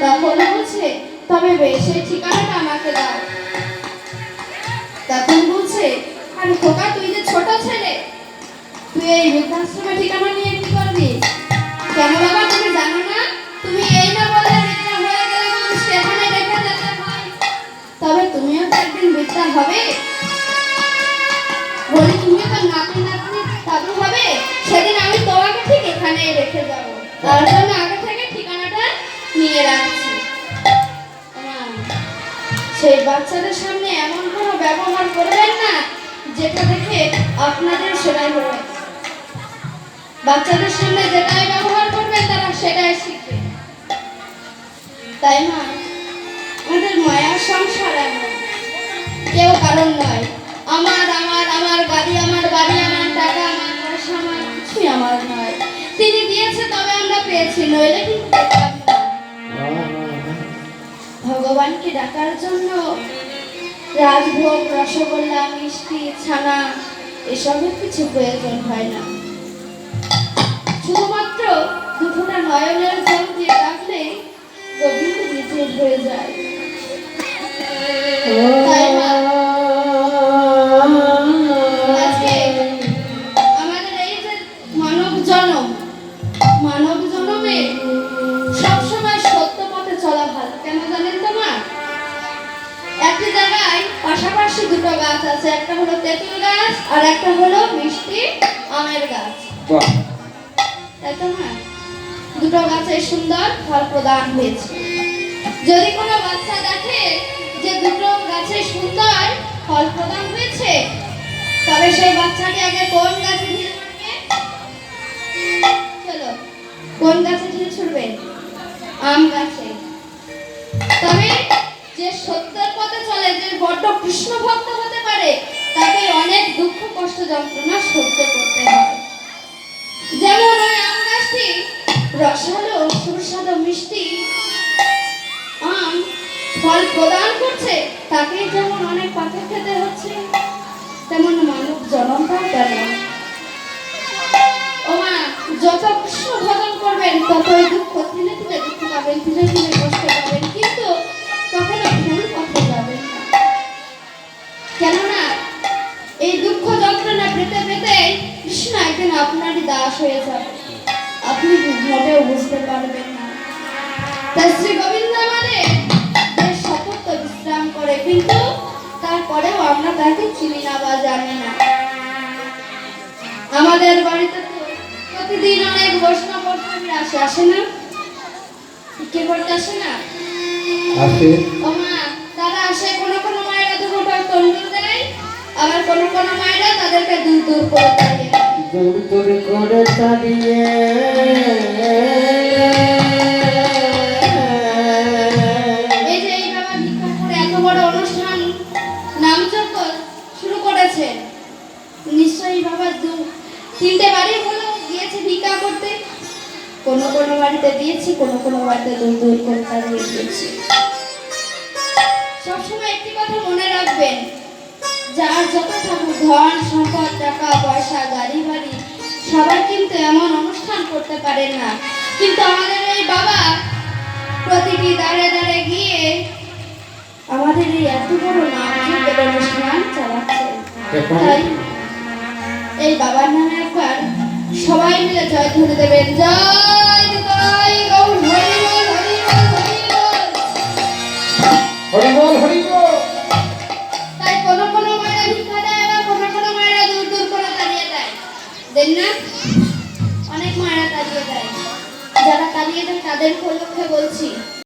তখন বলছে, তবে বেশ ঠিকানাটা আমাকে দাও। তখন বলছে, আরে খোকা, তুই যে ছোট ছেলে, তুই এই বৃদ্ধাশ্রমে ঠিকানা নিয়ে কি করবি? কেন বাবা, তুমি জানো না? তুমি এই না বলে বৃদ্ধা হয়ে গেলে মানুষ এখানে রেখে যেতে তবে তুমিও তো একদিন বৃদ্ধা হবে। বলি, তুমি তো নাতি নাতনি দাদু হবে, সেদিন আমি তোমাকে ঠিক এখানেই রেখে যাব। তার জন্য নিয়ে রাখছি। সেই বাচ্চাদের সামনে এমন কোনো ব্যবহার করবেন না, যেটা দেখে আপনাদের সেটাই হবে। বাচ্চাদের সামনে যেটাই ব্যবহার করবেন, তারা সেটাই শিখবে। তাই না? আমাদের মায়ার সংসার এমন কেউ কারণ নয়। আমার আমার আমার গাড়ি আমার বাড়ি, আমার টাকা, আমার পয়সা, আমার কিছুই আমার নয়। তিনি দিয়েছে, তবে আমরা পেয়েছি, নইলে কিন্তু ভগবানকে ডাকার জন্য রাজভোগ, রসগোল্লা, মিষ্টি, ছানা, এসবের কিছু প্রয়োজন হয় না। শুধুমাত্র দুটোটা নয়নের জল দিয়ে ডাকলে গোবিন্দ নিজে হয়ে যায়। আমাদের এই যে মানব জনম মানব জনমে পাশাপাশি দুটো গাছ আছে একটা হলো তেঁতুল গাছ আর একটা হলো মিষ্টি আমের গাছ। তাই তো মা দুটো গাছে সুন্দর ফল প্রদান হয়েছে। যদি কোনো বাচ্চা দেখে যে দুটো গাছে সুন্দর ফল প্রদান হয়েছে তবে সেই বাচ্চাকে আগে কোন গাছে ঢিল চলো কোন গাছে ঢিল ছুড়বে? আম গাছে। যে বড্ড কৃষ্ণ ভক্ত হতে পারে তাকে অনেক দুঃখ, কষ্ট, যন্ত্রণা সহ্য করতে হয় যেমন ওই রসালো, সুস্বাদু, মিষ্টি আম ফল প্রদান করছে তাকে যেমন অনেক পাথর খেতে হচ্ছে, তেমন মানব জনমটাও তেমন ও মা, যত কৃষ্ণ ভজন করবেন, ততই দুঃখ ধীরে ধীরে দুঃখ পাবেন ধীরে ধীরে কষ্ট আপনারই দাস হয়ে যাবে। আপনি মোটেও বুঝতে পারবেন না। তাই শ্রী গোবিন্দ আমাদের বেশ সতর্ক বিশ্রাম করে কিন্তু তারপরেও আমরা তাকে চিনি না বা জানি না। আমাদের বাড়িতে তো প্রতিদিন অনেক বৈষ্ণব বৈষ্ণবীরা আসে আসে না? কে করতে আসে না? আসে। ও মা তারা আসে কোনো কোনো মায়েরা দুটো তন্দুর দেয় আবার কোনো কোনো মায়েরা তাদেরকে দূর দূর করে দেয়। দূর দূর করে তাড়িয়ে নিশ্চয়ই বাবা দু, তিনটে বাড়ি হলো, গিয়েছে ভিক্ষা করতে। কোনো কোনো বাড়িতে দিয়েছি, কোনো কোনো বাড়িতে দূর দূর দিয়েছি। সবসময় একটি কথা মনে রাখবেন, যার যত ধন সম্পদ টাকা পয়সা গাড়ি বাড়ি সবাই কিন্তু এমন অনুষ্ঠান করতে পারে না। কিন্তু আমাদের এই বাবা প্রতিটি দাঁড়ে দাঁড়ে গিয়ে আমাদের এই এত বড় যুগের অনুষ্ঠান চালাচ্ছে তাই এই বাবার নামে একবার সবাই মিলে জয় ধরে দেবেন। জয়! দেন না অনেক মায়েরা তাড়িয়ে দেয়। যারা তাড়িয়ে দেয় তাদের উপলক্ষে বলছি।